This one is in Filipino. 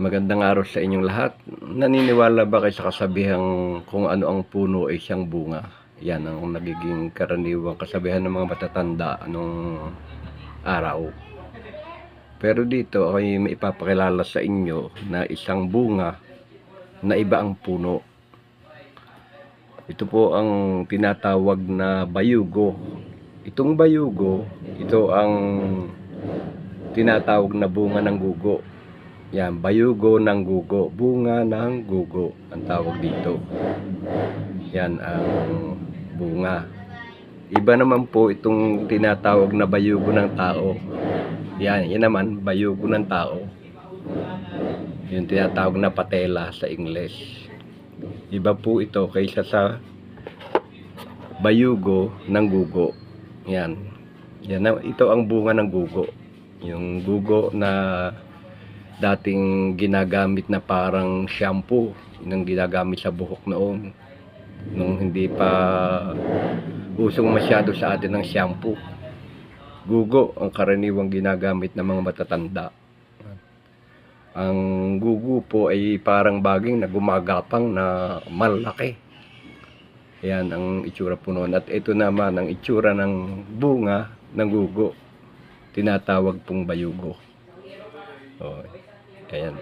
Magandang araw sa inyong lahat. Naniniwala ba kayo sa kasabihang kung ano ang puno ay siyang bunga? Yan ang nagiging karaniwang kasabihan ng mga matatanda nung araw. Pero dito ako may ipapakilala sa inyo na isang bunga na iba ang puno. Ito po ang tinatawag na bayugo. Itong bayugo, ito ang tinatawag na bunga ng gugo. Yan, bayugo ng gugo. Bunga ng gugo ang tawag dito. Yan ang bunga. Iba naman po itong tinatawag na bayugo ng tao. Yan, yan naman, bayugo ng tao. Yung tinatawag na patela sa English. Iba po ito kaysa sa bayugo ng gugo. Yan. Yan ito ang bunga ng gugo. Yung gugo na dating ginagamit na parang shampoo nang ginagamit sa buhok noon. Nung hindi pa usong masyado sa atin ng shampoo. Gugo ang karaniwang ginagamit ng mga matatanda. Ang gugo po ay parang baging na gumagapang na malaki. Yan ang itsura po noon. At ito naman ang itsura ng bunga ng gugo. Tinatawag pong bayugo oh, ayan